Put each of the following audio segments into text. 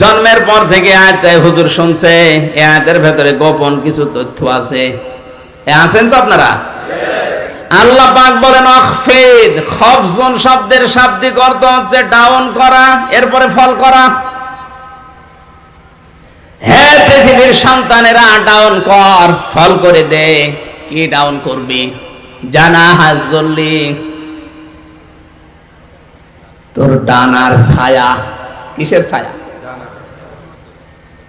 জন্মের পর থেকে আয়াতটাই হুজুর শুনছে। এই আয়াতের ভেতরে গোপন কিছু তথ্য আছে। এ আছেন তো আপনারা? আল্লাহ পাক বলেন অখফিদ শব্দের হচ্ছে ডাউন করা, এরপরে ফল করা। হে পৃথিবীর সন্তানেরা, ডাউন কর, ফল করে দে। কি ডাউন করবি? জানা হাজল্লি তোর ডানার ছায়া, কিসের ছায়া?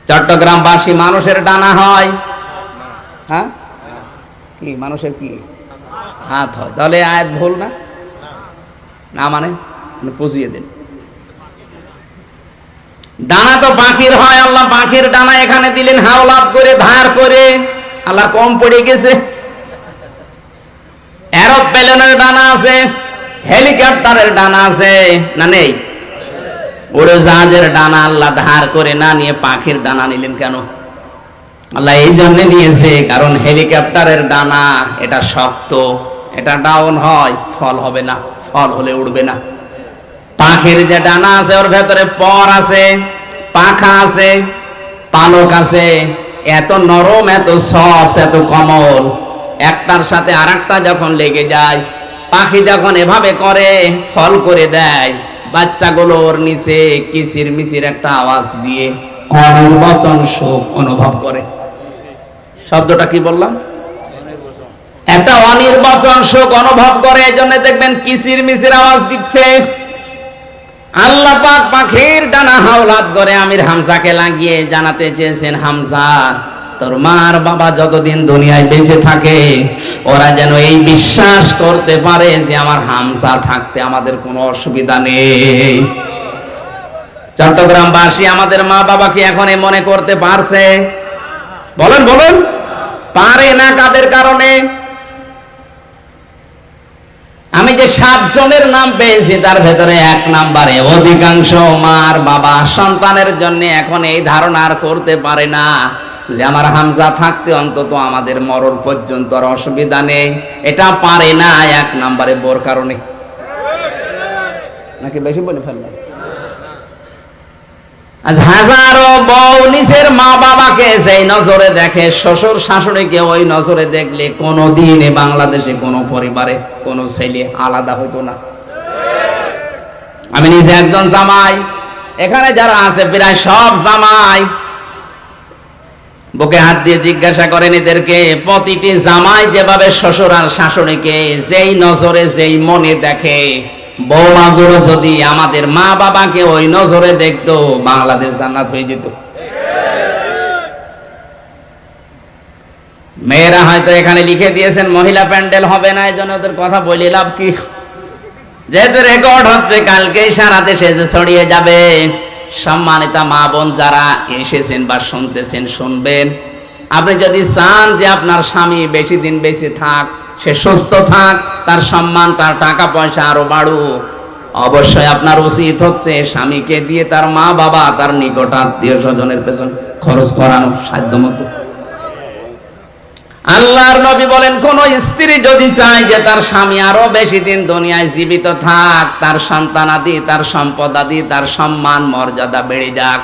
চট্টগ্রামবাসী মানুষের ডানা হয়। হ্যাঁ? কি, মানুষের কি? হাত হয়। তাহলে আয়াত ভুল না? না মানে? পুষিয়ে দিন ডানা তো পাখির হয়, আল্লাহ পাখির ডানা এখানে দিলেন হাওলাত করে, ধার করে। আল্লাহ কম পড়ে গেছে। এরোপ্লেনের ডানা আছে, হেলিকপ্টারের ডানা আছে, না নেই? উড়োজাহাজের ডানা আল্লাহ ধার করে না নিয়ে পাখির ডানা নিলেন কেন? আল্লাহ এই জন্য নিয়েছে, কারণ হেলিকপ্টারের ডানা, এটা শক্ত, এটা ডাউন হয়, ফল হবে না, ফল হলে উড়বে না। পাখির যে ডানা আছে, ওর ভেতরে পর আছে, পাখা আছে, পালক আছে, এত নরম, এত সফট এত কমল। একটার সাথে আরেকটা যখন লেগে যায়, পাখি যখন এভাবে করে, ফল করে দেয় বাচ্চাগুলো ওর নিচে কিচির মিচির একটা আওয়াজ দিয়ে অনির্বচন সুখ অনুভব করে। শব্দটা কি বললাম? একটা অনির্বচন সুখ অনুভব করে এই জন্য দেখবেন কিচির মিচির আওয়াজ দিচ্ছে। আল্লাহ পাক পাখির ডানা হাওলাত করে আমির হামজাকে লাগিয়ে জানাতে চেয়েছেন, হামজা তোর মার বাবা যতদিন দুনিয়ায় বেঁচে থাকে, ওরা যেন এই বিশ্বাস করতে পারে যে আমার হামজা থাকতে আমাদের কোনো অসুবিধা নেই। চট্টগ্রামবাসী আমাদের মা বাবাকে এখন মনে করতে পারছে। বলেন বলেন। পারে না কাদের কারণে? আমি যে সাতজনের নাম পেয়েছি, তার ভেতরে এক নাম্বারে অধিকাংশ মার বাবা। সন্তানের জন্য এখন এই ধারণা আর করতে পারে না। যে আমার হামজা থাকতে অন্তত আমাদের মরণ পর্যন্ত আর অসুবিধা নেই। এটা পারে না, এক নাম্বারে বোর কারণে। নাকি বেশি বলে ফেললাম? আজ হাজারো বউ নিজের মা বাবাকে যেই নজরে দেখে, শ্বশুর শাশুড়িকে ওই নজরে দেখলে কোনো দিনে বাংলাদেশে কোনো পরিবারে কোনো ছেলে আলাদা হইতো না। আমি নিজে একজন জামাই। এখানে যারা আছে, প্রায় সব জামাই। বুকে হাত দিয়ে জিজ্ঞাসা করেন এদেরকে, প্রতিটি জামাই যেভাবে শ্বশুর আর শাশুড়িকে যেই নজরে, যেই মনে দেখে, বৌমাগুলো যদি আমাদের মা বাবাকে ওই নজরে দেখতো, বাংলাদেশ জান্নাত হয়ে যেত। মেয়েরা হয়তো এখানে লিখে দিয়েছেন, মহিলা প্যান্ডেল হবে না এই জন্য ওদের কথা বলে লাভ কি? যেহেতু রেকর্ড হচ্ছে, কালকেই সারা দেশে যে ছড়িয়ে যাবে। সম্মানিতা মা বোন যারা এসেছেন বা শুনতেছেন, শুনবেন, আপনি যদি চান যে আপনার স্বামী বেশি দিন বেশি থাক, সে সুস্থ থাক, তার সম্মান, তার টাকা পয়সা আরও বাড়ুক, অবশ্যই আপনার উচিত হচ্ছে স্বামীকে দিয়ে তার মা বাবা তার নিকট আত্মীয় স্বজনের পেছন খরচ করানো সাধ্য মতো আল্লাহর নবী বলেন, কোন স্ত্রী যদি চায় যে তার স্বামী আরও বেশি দিন দুনিয়ায় জীবিত থাক, তার সন্তান আদি, তার সম্পদ আদি, তার সম্মান, মর্যাদা বেড়ে যাক।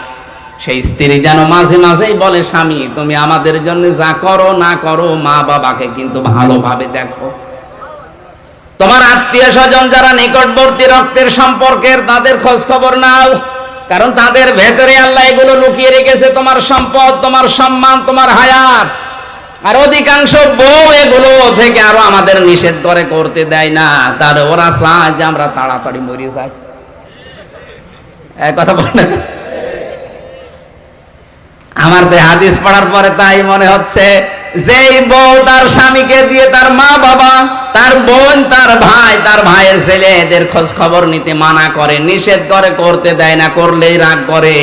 সেই স্ত্রী যেন মাঝে মাঝেই বলে, স্বামী, তুমি আমাদের জন্য যা করো, না করো মা বাবাকে কিন্তু ভালোভাবে দেখো। তোমার আত্মীয় স্বজন যারা নিকটবর্তী রক্তের সম্পর্কের, তাদের খোঁজ খবর নাও। কারণ তাদের ভেতরে আল্লাহ এগুলো লুকিয়ে রেখেছে, তোমার সম্পদ, তোমার সম্মান, তোমার হায়াত। আর অধিকাংশ বউ এগুলো থেকে আরও আমাদের নিষেধ করে, করতে দেয় না। তার ওরা চায় যে আমরা তাড়াতাড়ি মরে যাই। কথা বল আমার হাদিস পড়ার পরে তাই মনে হচ্ছে যেই বউ তার স্বামীকে দিয়ে তার মা বাবা, তার বোন, তার ভাই, তার ভাইয়ের ছেলে এদের খোঁজ খবর নিতে মানা করে, নিষেধ করে, করতে দেয় না, করলেই রাগ করে।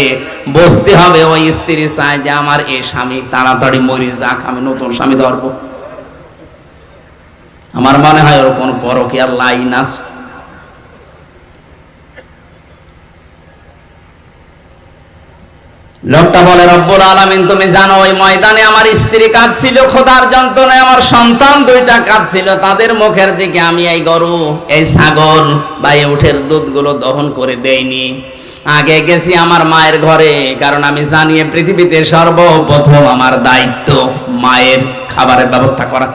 বসতে হবে ওই স্ত্রী চায় যে আমার এই স্বামী তাড়াতাড়ি মরে যাক, আমি নতুন স্বামী ধরবো। আমার মনে হয় ওর কোন পরকিয়ার লাইন আছে। লোকটা বলে, রব্বুল আলামিন, তুমি জানো, ওই ময়দানে আমার স্ত্রী কাঁদছিল, খোদার যন্ত্রণায় আমার সন্তান দুইটা কাঁদছিল। তাদের মুখের দিকে আমি এই গরু, এই ছাগল বা এই উঠের দুধগুলো দহন করে দেইনি। আগে গেছি আমার মায়ের ঘরে, কারণ আমি জানি পৃথিবীতে সর্বপ্রথম আমার দায়িত্ব মায়ের খাবারের ব্যবস্থা করা।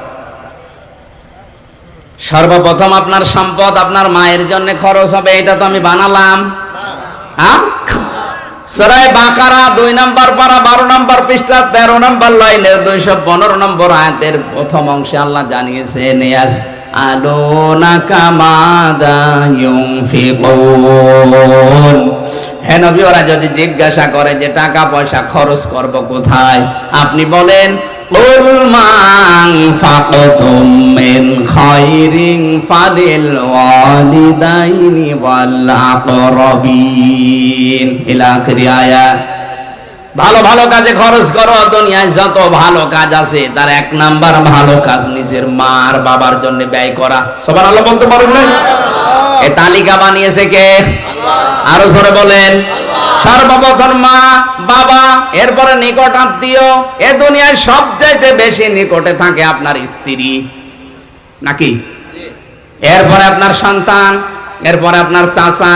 সর্বপ্রথম আপনার সম্পদ আপনার মায়ের জন্য খরচ হবে, এটা তো আমি বানালাম। হ্যাঁ সরাই বাঁকারা দুই নম্বর পারা, বারো নম্বর পৃষ্ঠা, তেরো নম্বর লাইনের দুইশো পনেরো নম্বর আয়াতের প্রথম অংশে আল্লাহ জানিয়েছেন, ইয়াস আলোনা কামাদা ইউনফিকুন। ওরা যদি জিজ্ঞাসা করে যে টাকা পয়সা খরচ করব কোথায়, আপনি বলেন, কুল মাং খায়রিন ফাদিল ওয়ালিদাইনি ওয়াল আকরাবিন। ইলা আখিরি ভালো ভালো কাজে খরচ করো দুনিয়ায় যত ভালো কাজ আছে তার এক নাম্বার ভালো কাজ নিজের মার বাবার জন্য ব্যয় করা। সবার আল্লাহ বলতে পারবেন না? এ তালিকা বানিয়েছে কে? আরও জোরে বলেন। সর্বপ্রথম মা বাবা এরপরে নিকট আত্মীয়। এ দুনিয়ায় সবচাইতে বেশি নিকটে থাকে আপনার স্ত্রী। নাকি? এরপরে আপনার সন্তান, এরপরে আপনার চাচা,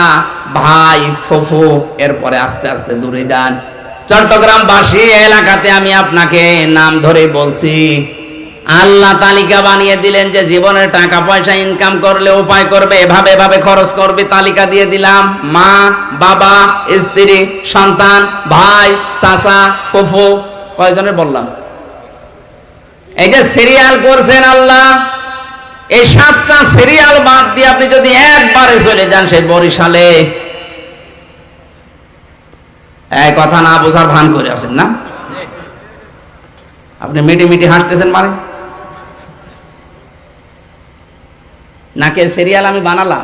ভাই, ফুফু, এরপরে আস্তে আস্তে দূরে যান। চট্টগ্রামবাসী এলাকাতে আমি আপনাকে নাম ধরে বলছি, আল্লাহ তালিকা বানিয়ে দিলেন যে জীবনের টাকা পয়সা ইনকাম করলে উপায় করবে, এভাবে এভাবে খরচ করবে, তালিকা দিয়ে দিলাম, মা, বাবা, স্ত্রী, সন্তান, ভাই, চাচা, ফুফু, কয়জনের বললাম? এই যে সিরিয়াল করছেন আল্লাহ এই সাতটা সিরিয়াল বাদ দিয়ে আপনি যদি একবারে চলে যান সেই বরিশালে। এই কথা না বোঝার ভান করে আছেন না? আপনি মিটি মিটি হাসতেছেন মানে? নাকি সিরিয়াল আমি বানালাম?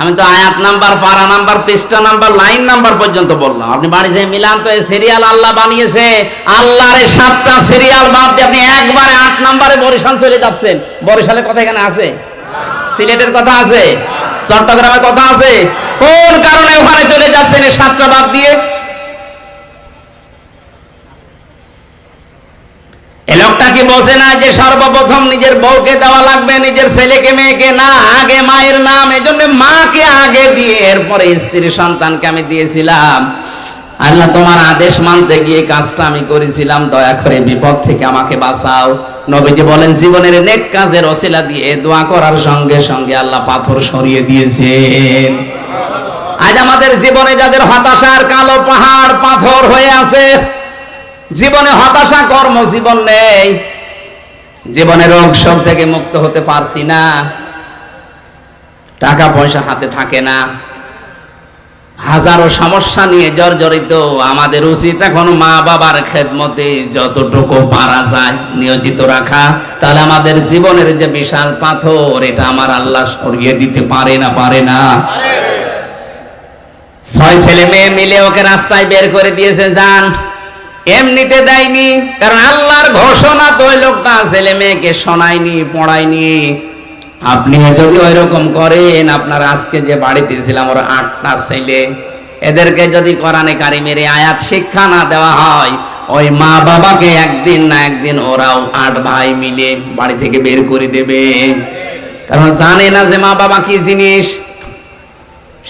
আমি তো আয়াত নাম্বার, পারা নাম্বার, পৃষ্ঠা নাম্বার, লাইন নাম্বার পর্যন্ত বললাম। আপনি বাড়ি যে মিলান তো সিরিয়াল আল্লাহ বানিয়েছে। আল্লাহর সাতটা সিরিয়াল বাদ দিয়ে আপনি একবারে আট নাম্বারে বরিশাল চলে যাচ্ছেন। বরিশালের কথা এখানে আছে? সিলেটের কথা আছে? চট্টগ্রামের কথা আছে? কোন কারণে ওখানে চলে যাচ্ছেন এই সাতটা বাদ দিয়ে এই লোকটা কি বসে না যে সর্বপ্রথম নিজের বউকে দেওয়া লাগবে, নিজের ছেলেকে, মেয়েকে? না, আগে মায়ের নাম এই জন্য মাকে আগে দিয়ে এরপরে স্ত্রী সন্তানকে আমি দিয়েছিলাম। আল্লাহ, তোমার আদেশ মানতে গিয়ে কাজটা আমি করেছিলাম, দয়া করে বিপদ থেকে আমাকে বাঁচাও। নবীজি বলেন, জীবনের নেক কাজের অশিলা দিয়ে দোয়া করার সঙ্গে সঙ্গে আল্লাহ পাথর সরিয়ে দিয়েছেন। আজ আমাদের জীবনে যাদের হতাশার কালো পাহাড়, পাথর হয়ে আছে জীবনে হতাশা কর্ম জীবন নেই। জীবনে রোগ শোক থেকে মুক্ত হতে পারছি না। টাকা পয়সা হাতে থাকে না। হাজারো সমস্যা নিয়ে জর্জরিত। আমাদের উচিত এখন মা বাবার খেদমতে যতটুকু পারা যায় নিয়োজিত রাখা। তাহলে আমাদের জীবনের যে বিশাল পাথর, এটা আমার আল্লাহ সরিয়ে দিতে পারে না পারে না। ছয় ছেলে মেয়ে মিলে ওকে রাস্তায় বের করে দিয়েছে, যান। এমনিতে দেয়নি, কারণ আল্লাহর ঘোষণা তো ওই লোকটা ছেলে মেয়েকে শোনায়নি, পড়ায়নি। আপনি যদি ওই রকম করেন, আপনার আজকে যে বাড়িতে ছিলাম, ওর আটটা ছেলে, এদেরকে যদি কোরআনে কারিমের আয়াত শিক্ষা না দেওয়া হয়, ওই মা বাবাকে একদিন না একদিন ওরাও আট ভাই মিলে বাড়ি থেকে বের করে দেবে। কারণ জানে না যে মা বাবা কি জিনিস?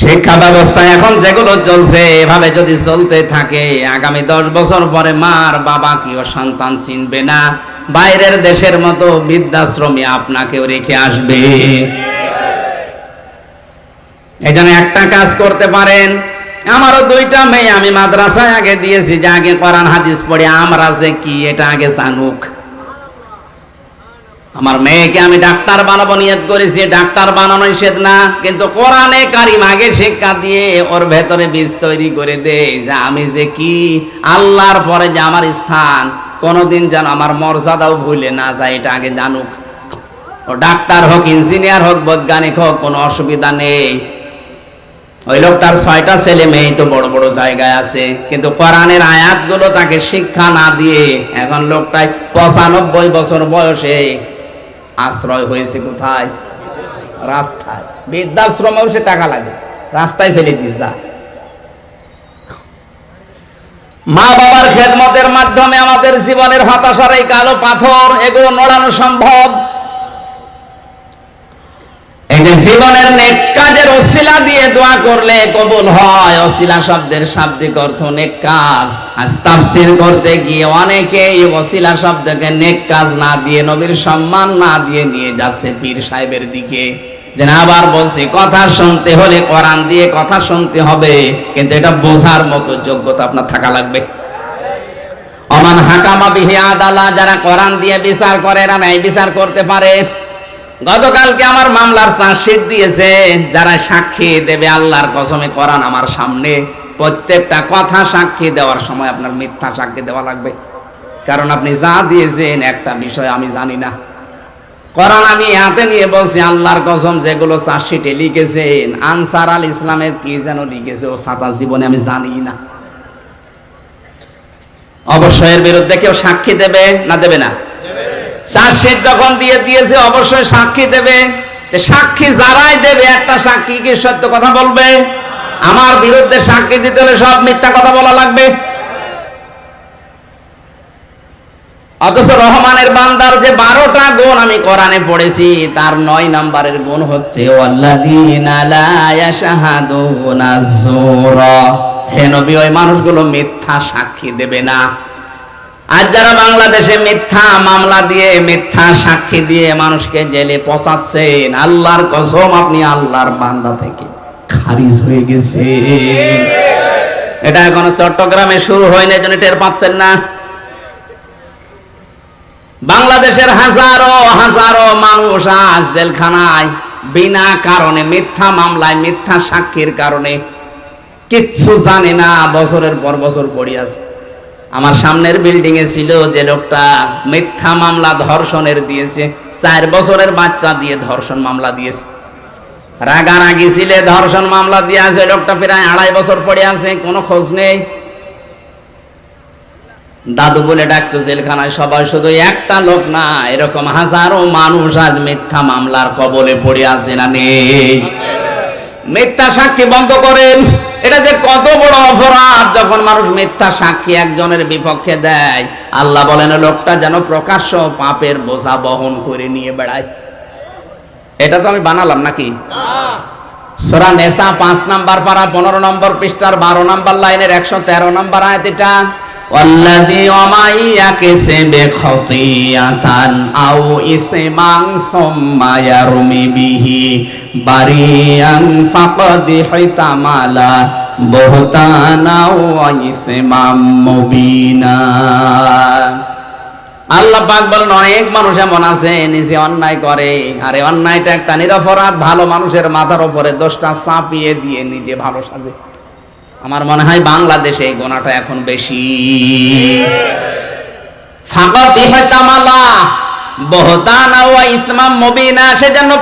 শিক্ষা ব্যবস্থা এখন যেগুলো চলছে, এভাবে যদি চলতে থাকে, আগামী দশ বছর পরে মার বাবা কি ও সন্তান চিনবে না। বাইরের দেশের মতো বৃদ্ধাশ্রমে আপনাকেও রেখে আসবে। এখানে একটা কাজ করতে পারেন। আমারও দুইটা মেয়ে, আমি মাদ্রাসায় আগে দিয়েছি, যে আগে কোরআন, হাদিস পড়ে, আমরা যে কি, এটা আগে জানুক। আমার মেয়েকে আমি ডাক্তার বানাবো, নিয়ত করেছি ডাক্তার বানানো নিষেধ না। কিন্তু কোরআনে কারিম আগে শিক্ষা দিয়ে ওর ভেতরে বীজ তৈরি করে দে যে আমি যে কি আল্লাহর পরে যে আমার স্থান, কোনোদিন যেন আমার মর্যাদাও ভুলে না যায়, এটা আগে জানুক। ও ডাক্তার হোক, ইঞ্জিনিয়ার হোক, বৈজ্ঞানিক হোক, কোনো অসুবিধা নেই। ওই লোকটার ছয়টা ছেলে, মেয়ে তো বড় বড় জায়গায় আছে। কিন্তু কোরআনের আয়াতগুলো তাকে শিক্ষা না দিয়ে এখন লোকটাই পঁচানব্বই বছর বয়সে আশ্রয় হয়েছে কোথায়? রাস্তায়। বৃদ্ধাশ্রমেও সে টাকা লাগে। রাস্তায় ফেলে দিয়ে যা। মা বাবার খেদমতের মাধ্যমে আমাদের জীবনের হতাশার এই কালো পাথর, এগুলো নড়ানো সম্ভব। এই জীবনের নেক কাজের ওসিলা দিয়ে দোয়া করলে কবুল হয়। ওসিলা শব্দের শাব্দিক অর্থ নেক কাজ। আজ তাফসীর করতে গিয়ে অনেকে এই ওসিলা শব্দকে নেক কাজ না দিয়ে, নবীর সম্মান না দিয়ে নিয়ে যাচ্ছে পীর সাহেবের দিকে। আবার বলছি, কথা শুনতে হলে কোরআন দিয়ে কথা শুনতে হবে, কিন্তু এটা বোঝার মতো যোগ্যতা আপনার থাকা লাগবে। অমান হাকামা বিহি আদালা, যারা কোরআন দিয়ে বিচার করে এরা ন্যায় বিচার করতে পারে। গতকালকে আমার মামলার চার্জশিট দিয়েছে, যারা সাক্ষী দেবে আল্লাহর কসমে কোরআন আমার সামনে, প্রত্যেকটা কথা সাক্ষী দেওয়ার সময় আপনার মিথ্যা সাক্ষী দেওয়া লাগবে। কারণ আপনি যা দিয়েছেন, একটা বিষয় আমি জানি না। কোরআন আমি হাতে নিয়ে বলছি, আল্লাহর কসম যেগুলো চার্জশিটে লিখেছেন, আনসার আল ইসলামের কি যেন লিখেছে, ও সাতা জীবনে আমি জানি না। অবশ্যই এর বিরুদ্ধে কেউ সাক্ষী দেবে না দেবে না? চার্জশিট যখন দিয়ে দিয়েছে, অবশ্যই সাক্ষী দেবে। সাক্ষী যারাই দেবে, একটা সাক্ষী কি সত্য কথা বলবে? আমার বিরুদ্ধে সাক্ষী দিতে হলে সব মিথ্যা কথা বলা লাগবে। অথচ রহমানের বান্দার যে বারোটা গুণ আমি কোরআনে পড়েছি, তার নয় নাম্বারের গুণ হচ্ছে হে নবী, ওই মানুষগুলো মিথ্যা সাক্ষী দেবে না। আজ যারা বাংলাদেশে মিথ্যা মামলা দিয়ে, মিথ্যা সাক্ষী দিয়ে মানুষকে জেলে পচাচ্ছেন, আল্লাহর কসম আপনি আল্লাহর বান্দা থেকে খারিজ হয়ে গেছে। এটা এখনও চট্টগ্রামে শুরু হয়নি এজন্য টের পাচ্ছেন না। বাংলাদেশের হাজারো হাজারো মানুষ আজ জেলখানায় বিনা কারণে, মিথ্যা মামলায়, মিথ্যা সাক্ষীর কারণে কিচ্ছু জানে না, বছরের পর বছর পড়ে আছে। আমার সামনের বিল্ডিং এ ছিল যে লোকটা মিথ্যা মামলা ধর্ষণের দিয়েছে, চার বছরের বাচ্চা দিয়ে ধর্ষণ মামলা দিয়েছে। রাগারাগি ছিলে, ধর্ষণ মামলা দিয়ে আছে লোকটা প্রায় আড়াই বছর পড়ে আছে, কোনো খোঁজ নেই। দাদু বলে ডাকতো জেলখানায়, সবাই শুধু একটা লোক না, এরকম হাজারো মানুষ আজ মিথ্যা মামলার কবলে পড়ে আছে না নেই। মিথ্যা সাক্ষী বন্ধ করেন। এটা যে কত বড় অপরাধ যখন মানুষ মিথ্যা সাক্ষী একজনের বিপক্ষে দেয়। আল্লাহ বলেন, লোকটা যেন প্রকাশ্য পাপের বোঝা বহন করে নিয়ে বেড়ায়। এটা তো আমি বানালাম নাকি? সোরা নেশা পাঁচ নাম্বার পারা, পনেরো নম্বর পৃষ্ঠার বারো নাম্বার লাইনের একশো তেরো নাম্বার আয়াত এটা। والذي ومن يكسب خطيئة أو إثما ثم يرمي به بريئا فقد احتمل بهتانا وإثما مبينا আল্লাহ পাক বলেন অনেক মানুষ এমন আছে নিজে অন্যায় করে আর এই অন্যায়টা একটা নিরপরাধ ভালো মানুষের মাথার উপরে দোষটা চাপিয়ে দিয়ে নিজে ভালো সাজে আমার মনে হয় বাংলাদেশে এই গোনাটা এখন বেশি।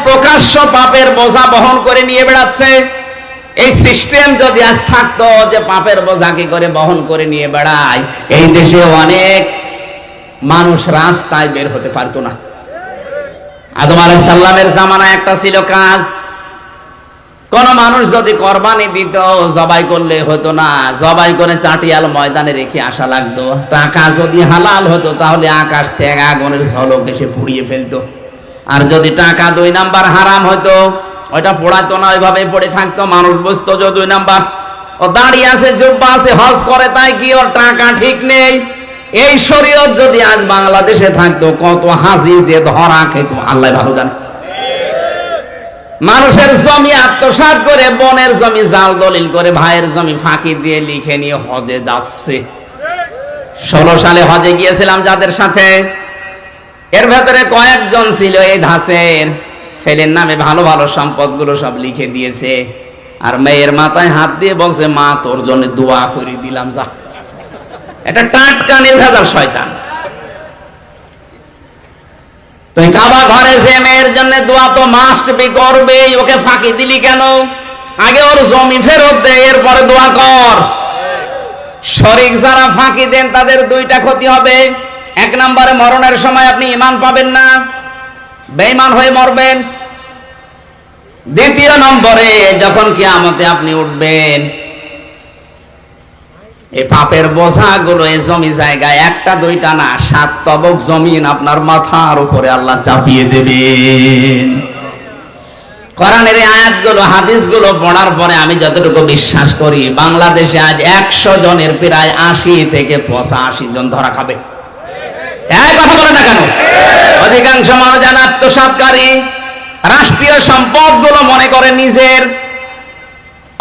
প্রকাশ্য বহন করে নিয়ে বেড়াচ্ছে। এই সিস্টেম যদি আজ থাকতো যে কি করে বহন করে নিয়ে বেড়ায়, এই দেশে অনেক মানুষ রাস্তায় বের হতে পারতো না। আদম আলাইহিস সালামের জামানায় একটা ছিল কাজ। কোন মানুষ যদি কোরবানি দিত, জবাই করলে হতো না। জবাই করে চাটিয়াল ময়দানে রেখে আসা লাগতো। টাকা যদি হালাল হতো, তাহলে আকাশ থেকে আগুনের ঝলক এসে পুড়িয়ে ফেলতো। আর যদি টাকা দুই নাম্বার হারাম হতো, ওইটা পোড়াতো না, ওইভাবে পড়ে থাকতো, মানুষ বুঝতো যে দুই নাম্বার। ও দাঁড়িয়ে আছে, জুব্বা আছে, হজ করে, তাই কি ওর টাকা ঠিক নেই? এই শরীয়ত যদি আজ বাংলাদেশে থাকতো, কত হাসি যে ধরা খেত, আল্লাহ ভালো জানে। মানুষের জমি আত্মসাৎ করে, বনের জমি জাল দলিল করে, ভাইয়ের জমি ফাঁকি দিয়ে লিখে নিয়ে হজে যাচ্ছে। ষোলো সালে হজে গিয়েছিলাম যাদের সাথে। এর ভেতরে কয়েকজন ছিল এই ধাসের ছেলের নামে ভালো ভালো সম্পদগুলো সব লিখে দিয়েছে। আর মেয়ের মাথায় হাত দিয়ে বলছে, মা, তোর জন্য দোয়া করে দিলাম, যা। এটা টাটকা নির্ভেজাল শয়তান। তুই কাবা ঘরে যে মেয়ের জন্য দোয়া তো মাস্ট বি করবে ওকে ফাঁকি দিলি কেন? আগে ওর জমি ফেরত দে, এরপরে দোয়া কর। শরিক যারা ফাঁকি দেন, তাদের দুইটা ক্ষতি হবে। এক নম্বরে মরণের সময় আপনি ইমান পাবেন না, বেঈমান হয়ে মরবেন। দ্বিতীয় নম্বরে, যখন কিয়ামতে আপনি উঠবেন এই পাপের বোঝাগুলো এই জমি জায়গায় একটা, দুইটা না, সাত তবক জমিন আপনার মাথার উপরে আল্লাহ চাপিয়ে দেবেন। কোরআনের এই আয়াতগুলো, হাদিসগুলো পড়ার পরে আমি যতটুকু বিশ্বাস করি, বাংলাদেশে আজ একশো জনের প্রায় আশি থেকে পঁচাশি জন ধরা খাবে। এক কথা বলে না কেন? অধিকাংশ মানুষ আত্মসাতকারী রাষ্ট্রীয় সম্পদগুলো মনে করে নিজের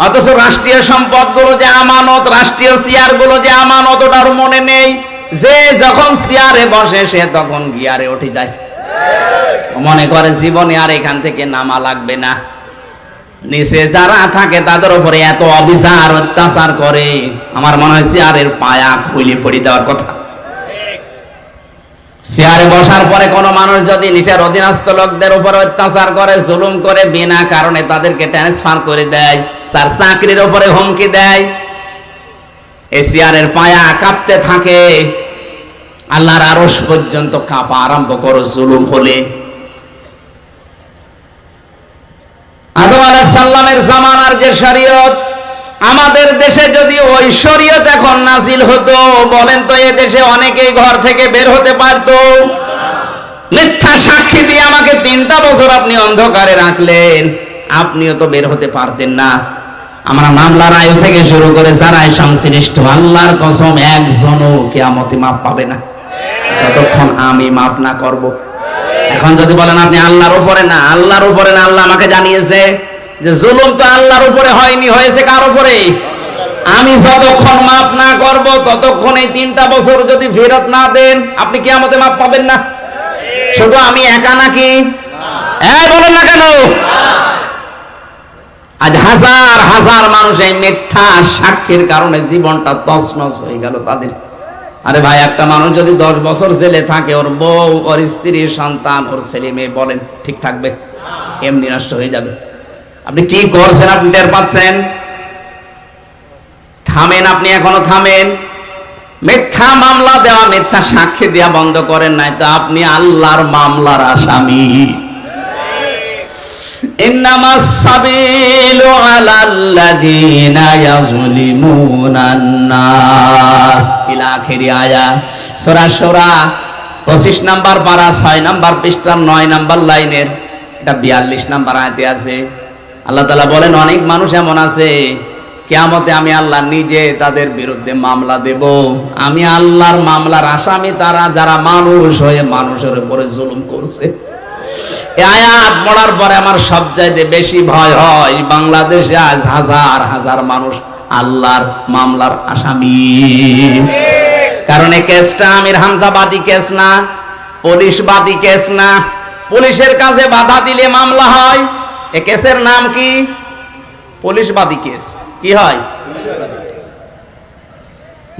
অথচ রাষ্ট্রীয় সম্পদগুলো যে আমানত, রাষ্ট্রীয় চেয়ারগুলো যে আমানত, ওটার মনে নেই। যে যখন চেয়ারে বসে, সে তখন গিয়ারে উঠে যায়। মনে করে জীবনে আর এখান থেকে নামা লাগবে না। নিচে যারা থাকে, তাদের উপরে এত অবিচার, অত্যাচার করে। আমার মনে হয় চেয়ারের পায়া খুলে পড়ে দেওয়ার কথা। চেয়ারে বসার পরে কোনো মানুষ যদি নিচের অধীনস্থ লোকদের উপর অত্যাচার করে, জুলুম করে, বিনা কারণে তাদেরকে ট্রান্সফার করে দেয় স্যার চাকরির উপরে হুমকি দেয়। এই চেয়ারের পায়া কাঁপতে থাকে। আল্লাহর আরস পর্যন্ত কাঁপা আরম্ভ করো জুলুম হলে। সাল্লামের জামানার যে শরীয়ত, আমাদের দেশে যদি ওই এখন নাজিল হতো, বলেন তো এ দেশে অনেকেই ঘর থেকে বের হতে পারতো। মিথ্যা সাক্ষী দিয়ে আমাকে তিনটা বছর আপনি অন্ধকারে রাখলেন। আপনিও তো বের হতে পারতেন না। আমরা মামলার আয়ু থেকে শুরু করে যারাই সংশ্লিষ্ট, আল্লাহর কসম একজনও কেয়ামতে মাপ পাবে না। যতক্ষণ আমি মাপ না করব। এখন যদি বলেন আপনি আল্লাহর উপরে না, আল্লাহর উপরে না, আল্লাহ আমাকে জানিয়েছে যে জুলুম তো আল্লাহর উপরে হয়নি, হয়েছে কার উপরে? আমি যতক্ষণ মাপ না করব, ততক্ষণ এই তিনটা বছর যদি ফেরত না দেন, আপনি কি আমাদের মাপ পাবেন না। শুধু আমি একা নাকি? হ্যাঁ বলেন না কেন? আজ হাজার হাজার মানুষ এই মিথ্যা সাক্ষীর কারণে জীবনটা তছনছ হয়ে গেল তাদের। আরে ভাই, একটা মানুষ যদি দশ বছর জেলে থাকে, ওর বউ, ওর স্ত্রী, সন্তান, ওর ছেলে মেয়ে বলেন, ঠিক থাকবে, এমনি নষ্ট হয়ে যাবে। আপনি কি করছেন? আপনি টের পাচ্ছেন? থামেন আপনি, এখনও থামেন। মিথ্যা মামলা দেওয়া, মিথ্যা সাক্ষী দেওয়া বন্ধ করেন নাই, তো আপনি আল্লাহর মামলার আসামি। إنما السبيل على الذين يظلمون الناس إلى آخر آية সূরা সূরা 25 নাম্বার পারা 6 নাম্বার পৃষ্ঠার 9 নাম্বার লাইনের এটা 42 নাম্বার আয়াতে আছে আল্লাহ তাআলা বলেন অনেক মানুষ এমন আছে কিয়ামতে আমি আল্লাহ নিজে তাদের বিরুদ্ধে মামলা দেব আমি আল্লাহর মামলার আসামি তারা যারা মানুষ হয়ে মানুষের উপরে জুলুম করছে এই আয়াত পড়ার পরে আমার সবচাইতে বেশি ভয় হয়, বাংলাদেশে আজ হাজার হাজার মানুষ আল্লাহর মামলার আসামি। কারণ এই কেসটা আমির হামজাবাদী কেস না, পুলিশবাদী কেস না। পুলিশের কাছে বাধা দিলে মামলা হয়। এ কেসের নাম কি? পুলিশবাদী কেস। কি হয়?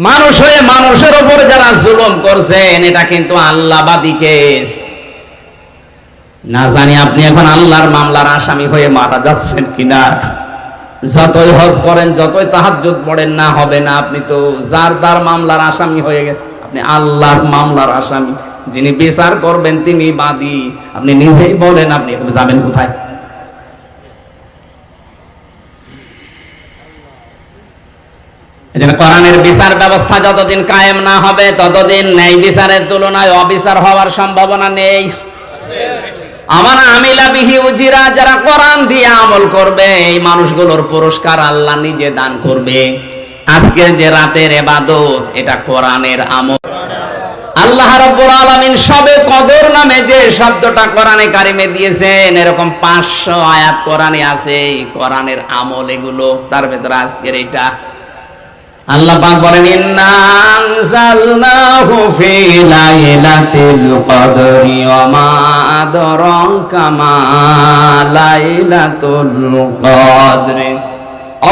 মানুষ হয়ে মানুষের উপর যারা জুলুম করছেন, এটা কিন্তু আল্লাহবাদী কেস। না জানি আপনি এখন আল্লাহর মামলার আসামি হয়ে মারা যাচ্ছেন কিনা। যতই হজ করেন, যতই তাহাজ্জুদ পড়েন, না হবে না। আপনি তো যার তার মামলার আসামি হয়ে গেছেন। আপনি আল্লাহর মামলার আসামি। যিনি বিচার করবেন, তিনি বাদী। আপনি নিজেই বলেন, আপনি এখন যাবেন কোথায়? কোরআনের বিচার ব্যবস্থা যতদিন কায়েম না হবে, ততদিন ন্যায় বিচারের তুলনায় অবিচার হওয়ার সম্ভাবনা নেই। আমার আমিলা বিহি উজিরা, যারা কোরআন দিয়ে আমল করবে, এই মানুষগুলোর পুরস্কার আল্লাহ নিজে দান করবে। আজকের যে রাতের এবাদত, এটা কোরআনের আমল। আল্লাহ রাব্বুল আলামিন সবে কদর নামে যে শব্দটা কোরআনে কারিমে দিয়েছেন, এরকম 500 আয়াত কোরআনে আছে কোরআনের আমল এগুলো, তার ভেতরে আজকের এটা। আল্লাহ পাক বলেন, ইন্না আনজালনাহু ফি কদরি ওয়া মা আদরাকা মা লাইলাতুল কদরি।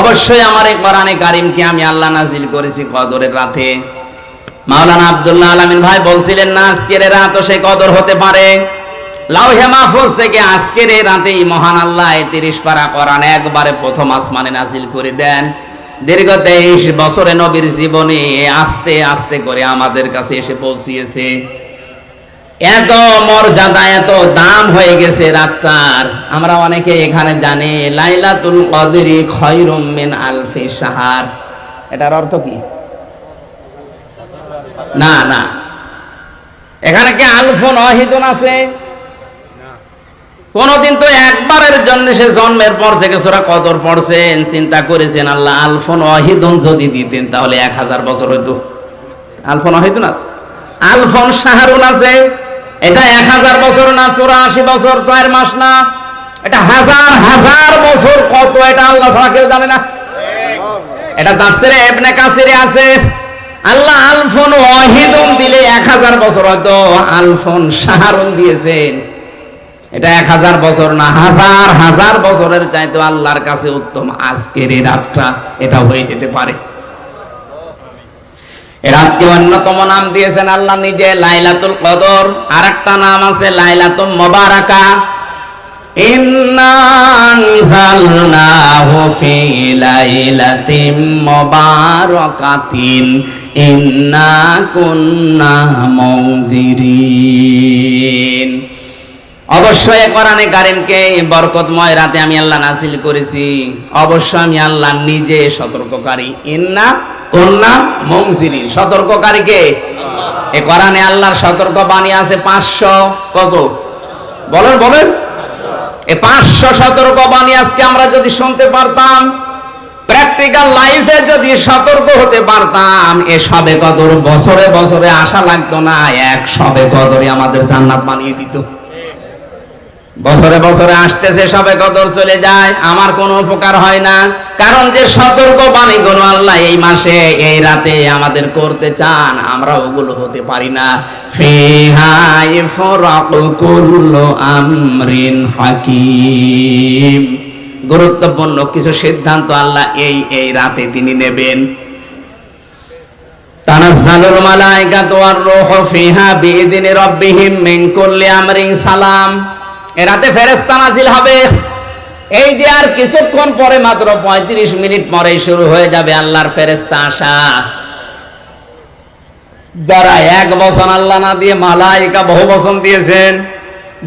অবশ্যই আমার এই কোরআনে কারিমকে আমি আল্লাহ নাজিল করেছি কদরের রাতে। মাওলানা আব্দুল্লাহ আলামিন ভাই বলছিলেন, না, আজকের রাত সে কদর হতে পারে। লাউহে মাহফুজ থেকে আজকের এই রাতেই মহান আল্লাহ তিরিশ পারা কোরআন একবারে প্রথম আসমানে নাজিল করে দেন। দীর্ঘ তেইশ বছরে নবীর জীবনে আস্তে আস্তে করে আমাদের কাছে এসে পৌঁছিয়েছে। এত মর্যাদা এত দাম হয়ে গেছে রাতটার। আমরা অনেকে এখানে জানি লাইলাতুল কদরি খয়রুম মিন আলফি সাহার এটার অর্থ কি? না না। এখানে কি আলফ নহিদুন আছে? কোনদিন তো একবারের জন্য সে জন্মের পর থেকে সোরা কদর পড়ছেন চিন্তা করেছেন আল্লাহ আলফন অহিদন যদি দিতেন তাহলে এক হাজার বছর হইতো। আলফন অহিদন আছে? আলফন শাহরুন আছে? এটা এক হাজার বছর না, চৌরাশি বছর, চার মাস না? এটা হাজার হাজার বছর কত? এটা আল্লাহ ছাড়া কেউ জানে না। এটা তাফসিরে ইবনে আছে। আল্লাহ আলফন ওয়াহিদুন দিলে এক হাজার বছর হয়তো আলফন শাহরুন দিয়েছেন। এটা এক হাজার বছর না, হাজার হাজার বছরের চাইতে আল্লাহর কাছে উত্তম। আজকের এই রাতটা এটা হয়ে যেতে পারে। রাতকে অন্যতম নাম দিয়েছেন আল্লাহ নিজে লাইলাতুল কদর। আর একটা নাম আছে লাইলাতুল মোবারাকা। ইন্না আনজালনাহু ফি লাইলাতিন মুবারাকাতিন। অবশ্যই কোরআনে কারিমকে বরকতময় রাতে আমি আল্লাহ নাসিল করেছি। অবশ্যই আমি আল্লাহ নিজে সতর্ককারী। ইন্না কন্যা মংসিরিন সতর্ককারী কে? এ কোরআনে আল্লাহর সতর্ক বাণী আছে পাঁচশো কত বলেন বলেন। এ পাঁচশো সতর্ক বাণী আজকে আমরা যদি শুনতে পারতাম প্র্যাকটিক্যাল লাইফে যদি সতর্ক হতে পারতাম, এ সবে কদর বছরে বছরে আশা লাগতো না, এক সবে কদরে আমাদের জান্নাত বানিয়ে দিত। বছরে বছরে আসতেছে, সবে কদর চলে যায়, আমার কোনো উপকার হয় না। কারণ যে সতর্ক বাণী কোন আল্লাহ এই মাসে, এই রাতে আমাদের করতে চান, আমরা ওগুলো হতে পারি না। আমরিন হাকিম। গুরুত্বপূর্ণ কিছু সিদ্ধান্ত আল্লাহ এই এই রাতে তিনি নেবেন। তানাজ্জালুল সালাম। এ রাতে ফেরেশতা নাজিল হবে। এই যে আর কিছুক্ষণ পরে মাত্র 35 মিনিট পরে শুরু হয়ে যাবে আল্লাহর ফেরেশতা আসা যারা এক বছর আল্লাহ না দিয়ে মালাইকা বহু বচন দিয়েছেন,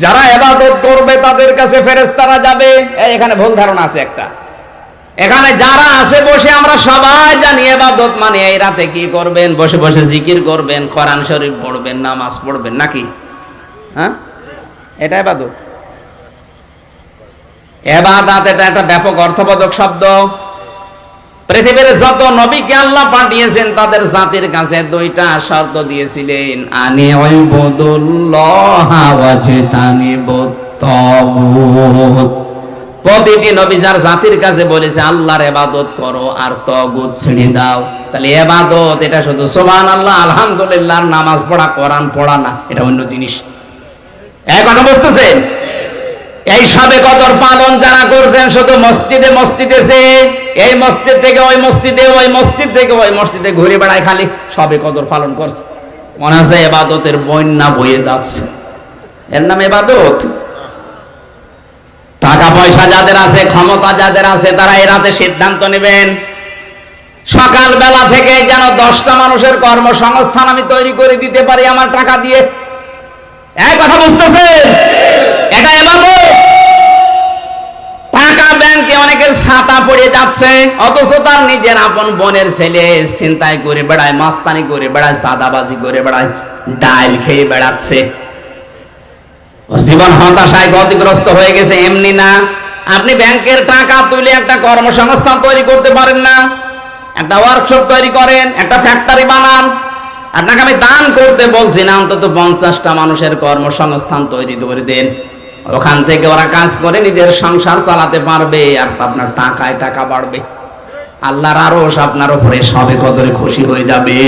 যারা এবাদত করবে তাদের কাছে ফেরেশতারা যাবে। এখানে ভুল ধারণা আছে একটা। এখানে যারা আছে বসে আমরা সবাই জানি এবাদত মানে এই রাতে কি করবেন, বসে বসে জিকির করবেন, কোরআন শরীফ পড়বেন, নামাজ পড়বেন নাকি? হ্যাঁ? এটা এবাদত এবাদাত এটা একটা ব্যাপক অর্থবোধক শব্দ। পৃথিবীর যত নবীকে আল্লাহ পাঠিয়েছেন, তাদের জাতির কাছে দুইটা শর্ত দিয়েছিলেন। আনি প্রতিটি নবী যার জাতির কাছে বলেছে, আল্লাহর এবাদত করো আর তগুত ছেড়ে দাও। তাহলে এবাদত এটা শুধু সোহান আল্লাহ আলহামদুলিল্লাহ নামাজ পড়া, কোরআন পড়া না, এটা অন্য জিনিস। কথা বুঝতেছেন? এই সবে কদর পালন যারা করছেন, শুধু মসজিদে মসজিদে যে, এই মসজিদ থেকে ওই মসজিদে, ওই মসজিদ থেকে ওই মসজিদে ঘুরে বেড়ায় খালি সবে কদর পালন করছে। মনে আছে এবাদতের বন্যা বয়ে যাচ্ছে। এর নাম এবাদত। টাকা পয়সা যাদের আছে, ক্ষমতা যাদের আছে, তারা এ রাতে সিদ্ধান্ত নেবেন। সকাল বেলা থেকে যেন দশটা মানুষের কর্মসংস্থান আমি তৈরি করে দিতে পারি আমার টাকা দিয়ে। এক কথা বুঝতেছেন? এটা এবাদত। অনেকের ছাতা পড়ে যাচ্ছে, অথচ তার নিজের আপন বোনের ছেলে চিন্তায় করে বেড়ায়, মাস্তানি করে বেড়ায় সাদাবাজি করে বেড়ায়, ডাইল খেয়ে বেড়াচ্ছে। ওর জীবন হতাশায় ক্ষতিগ্রস্ত হয়ে গেছে, এমনি না। আপনি ব্যাংকের টাকা তুলে একটা কর্মসংস্থান তৈরি করতে পারেন না। একটা ওয়ার্কশপ তৈরি করেন, একটা ফ্যাক্টরি বানান। আপনাকে আমি দান করতে বলছি না, অন্তত পঞ্চাশটা মানুষের কর্মসংস্থান তৈরি করে দেন। ওখান থেকে ওরা কাজ করে নিজের সংসার চালাতে পারবে, আর আপনার টাকায় টাকা বাড়বে। আল্লাহর আরশ আপনার উপরে সবে কদরে খুশি হয়ে যাবে।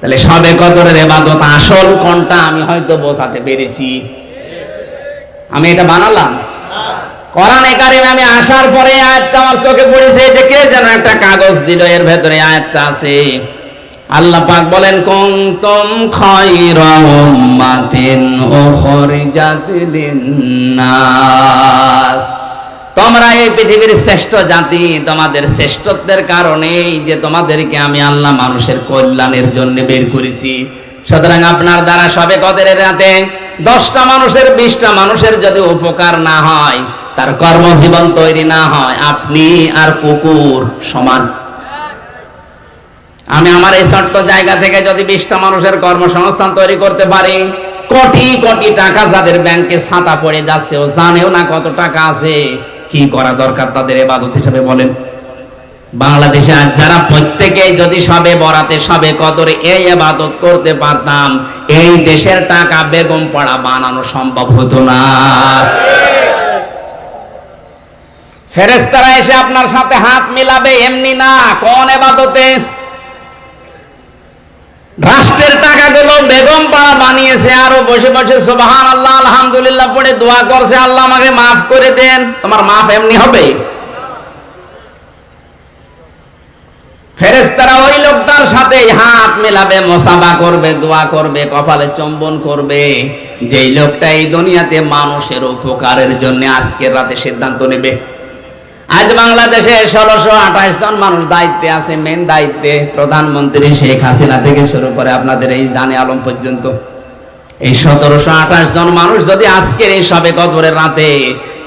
তাহলে সবে কদরের এবাদত আসল কোনটা আমি হয়তো বোঝাতে পেরেছি। আমি এটা বানালাম? কোরআনে কারিমে আমি আসার পরে আয়াতটা আমার চোখে পড়েছে যে কে যেন একটা কাগজ দিল, এর ভেতরে আয়াতটা আছে। আল্লাহ পাক বলেন, কুনতুম খায়রা উম্মাতিন উখরিজাত লিন-নাস। তোমরা এই পৃথিবীর শ্রেষ্ঠ জাতি, তোমাদের শ্রেষ্ঠত্বের কারণেই যে তোমাদেরকে আমি আল্লাহ মানুষের কল্যাণের জন্য বের করেছি। সুতরাং আপনার দ্বারা সবে কদের রাতে দশটা মানুষের, বিশটা মানুষের যদি উপকার না হয়, তার কর্মজীবন তৈরি না হয়, আপনি আর কুকুর সমান। আমি আমার এই ছোট্ট জায়গা থেকে যদি বিশটা মানুষের কর্মসংস্থান তৈরি করতে পারি, কোটি কোটি টাকা যাদের ব্যাংকে ছাতা পড়ে যাচ্ছে, ও জানেও না কত টাকা আছে। কি করা দরকার তাদের এবাদত হিসাবে বলেন? বাংলাদেশে আজ যারা প্রত্যেকেই যদি সবে বরাতে, সবে কদরে এই আবাদত করতে পারতাম, এই দেশের টাকা বেগম পাড়া বানানো সম্ভব হতো না। ফেরেস্তারা এসে আপনার সাথে হাত মিলাবে, এমনি না, কোন এবাদতে? রাষ্ট্রের টাকাগুলো বেগম পাড়া বানিয়েছে আরও বসে বসে সুবহান আল্লাহ আলহামদুলিল্লাহ পড়ে দোয়া করছে, আল্লাহ আমাকে মাফ করে দেন। তোমার মাফ এমনি হবে? ফেরেস্তারা ওই লোকটার সাথে হাত মেলাবে মোসাবা করবে, দোয়া করবে, কপালে চম্বন করবে। যেই লোকটা এই দুনিয়াতে মানুষের উপকারের জন্য আজকের রাতে সিদ্ধান্ত নেবে। আজ বাংলাদেশে ষোলোশো আঠাশ জন মানুষ দায়িত্বে আছে মেন দায়িত্বে প্রধানমন্ত্রী শেখ হাসিনা থেকে শুরু করে আপনাদের এই জানে আলম পর্যন্ত। এই সতেরোশো আঠাশ জন মানুষ যদি আজকের এই সবে কদরের রাতে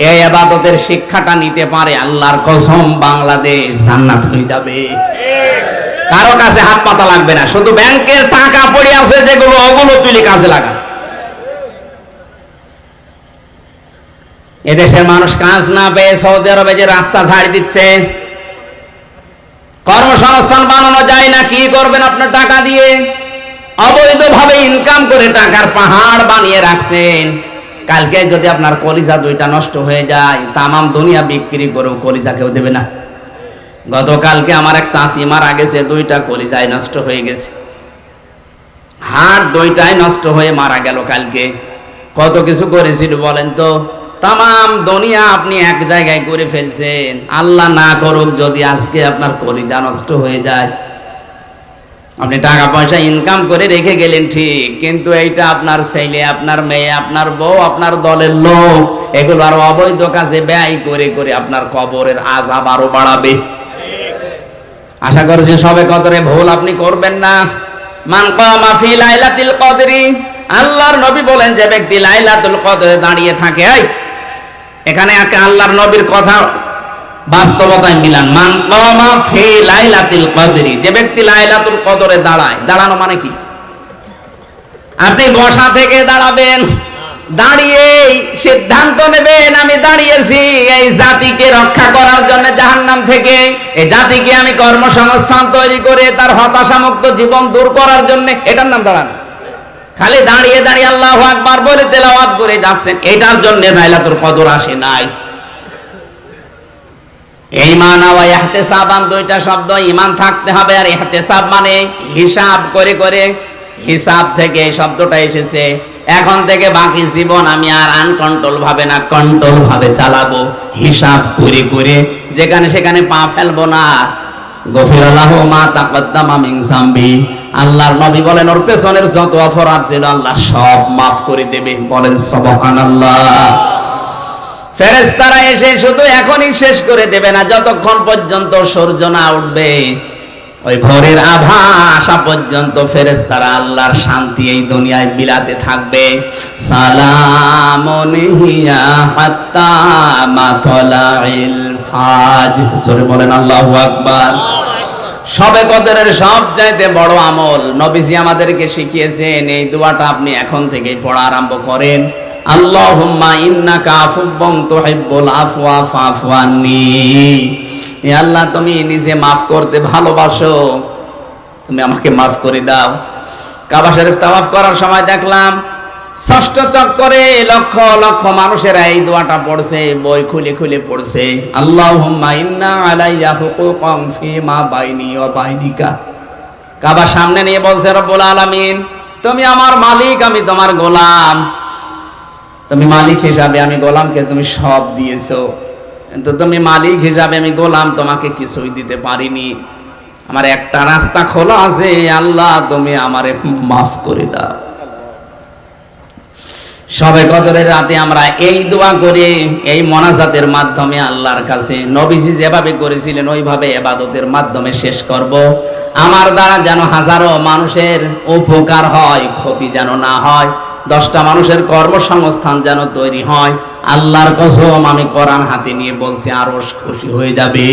এই আবাদতের শিক্ষাটা নিতে পারে, আল্লাহর কসম বাংলাদেশ জান্নাত হয়ে যাবে। কারও কাছে হাত পাতা লাগবে না, শুধু ব্যাংকের টাকা পড়ে আছে যেগুলো, ওগুলো তুলে কাজে লাগা এদেশের মানুষ কাজ না পেয়ে সৌদি আরবে যে রাস্তা ঝাড় দিচ্ছে, কর্মসংস্থান বানানো যায় না, কি করবেন আপনার টাকা দিয়ে? অবৈধভাবে ইনকাম করে টাকার পাহাড় বানিয়ে রাখছেন। কালকে যদি আপনার কলিজা দুইটা নষ্ট হয়ে যায়, তামাম দুনিয়া বিক্রি করেও কলিজা কেউ দেবে না। গতকালকে আমার এক চাষি মারা গেছে, দুইটা কলিজায় নষ্ট হয়ে গেছে। হাড় দুইটাই নষ্ট হয়ে মারা গেল কালকে। কত কিছু করেছিল বলেন তো? তাম দুনিয়া আপনি এক জায়গায় করে ফেলছেন। আল্লাহ না করুক যদি আজকে আপনার কলিদা নষ্ট হয়ে যায়। আপনি টাকা পয়সা ইনকাম করে রেখে গেলেন ঠিক, কিন্তু এইটা আপনার ছেলে, আপনার মেয়ে, আপনার বউ, আপনার দলের লোক, এগুলো আরও অবৈধ কাজে ব্যয় করে করে আপনার কবরের আজাব আরও বাড়াবে। আশা করছি সবে কদরে ভুল আপনি করবেন না। মান আল্লাহর নবী বলেন, যে ব্যক্তি লাইলাতুল কদরে দাঁড়িয়ে থাকে, এই এখানে একে আল্লাহর নবীর কথা বাস্তবতায় মিলান। মান কামা ফি লাইলাতুল কদরি। যে ব্যক্তি লাইলাতুল কদরে দাঁড়ায়, দাঁড়ানো মানে কি? আপনি বসা থেকে দাঁড়াবেন, দাঁড়িয়ে সিদ্ধান্ত নেবেন, আমি দাঁড়িয়েছি এই জাতিকে রক্ষা করার জন্য জাহান্নাম থেকে। এই জাতিকে আমি কর্মসংস্থান তৈরি করে তার হতাশামুক্ত জীবন দূর করার জন্য, এটার নাম দাঁড়ানো। খালি দাঁড়িয়ে দাঁড়িয়ে আল্লাহ আকবার বলে তেলাওয়াত করে যাচ্ছেন, এটার জন্য লাইলাতুল কদর আসে নাই। দুইটা শব্দ থাকতে হবে আর ইহতেসাব মানে হিসাব করে করে হিসাব থেকে এই শব্দটা এসেছে। এখন থেকে বাকি জীবন আমি আর আনকন্ট্রোল ভাবে না কন্ট্রোল ভাবে চালাবো, হিসাব করে করে যেখানে সেখানে পা ফেলব না। গফির আল্লাহ মা তাকদ্দামা মিন জামবি আল্লাহর নবী বলেন, ওর পেছনের যত অপরাধ ছিল আল্লাহ সব মাফ করে দেবে। বলেন, সুবহানাল্লাহ। ফেরেস্তারা এসে শুধু এখনই শেষ করে দেবে না, যতক্ষণ পর্যন্ত সূর্য না উঠবে, ওই ভোরের আভা আসা পর্যন্ত ফেরেস্তারা আল্লাহর শান্তি এই দুনিয়ায় বিলাতে থাকবে। সালামুন হিয়া হাত্তা মাতলাইল ফাজ জোরে বলেন, আল্লাহু আকবার। সবে কদরের সব চাইতে বড় আমল। নবীজি আমাদেরকে শিখিয়েছেন, এই দোয়াটা আপনি এখন থেকেই পড়া আরম্ভ করেন। আল্লাহুম্মা ইন্নাকা আফুব্বুন তুহিব্বুল আফওয়া ফাফু আন্নী। আল্লাহ, তুমি নিজে মাফ করতে ভালোবাসো। তুমি আমাকে মাফ করে দাও। কাবা শরীফ তাওয়াফ করার সময় দেখলাম ষষ্ঠ চক্করে লক্ষ লক্ষ মানুষেরা এই দোয়াটা পড়ছে, বই খুলে খুলে পড়ছে। বাইনিকা। কাবা সামনে নিয়ে বলছে, রব্বুল আলামিন, তুমি আমার মালিক, আমি তোমার গোলাম। তুমি মালিক হিসাবে আমি গোলামকে তুমি সব দিয়েছ। কিন্তু তুমি মালিক হিসাবে আমি গোলাম তোমাকে কিছুই দিতে পারিনি। আমার একটা রাস্তা খোলা আছে, আল্লাহ তুমি আমারে মাফ করে দাও। সবে কদরের রাতে আমরা এই দোয়া করে, এই মনাজাতের মাধ্যমে আল্লাহর কাছে। নবীজি যেভাবে করেছিলেন, ওইভাবে এবাদতের মাধ্যমে শেষ করব। আমার দ্বারা যেন হাজারো মানুষের উপকার হয়, ক্ষতি যেন না হয়। দশটা মানুষের কর্মসংস্থান যেন তৈরি হয়। আল্লাহর কসম, আমি কোরআন হাতে নিয়ে বলছি, আরও খুশি হয়ে যাবে।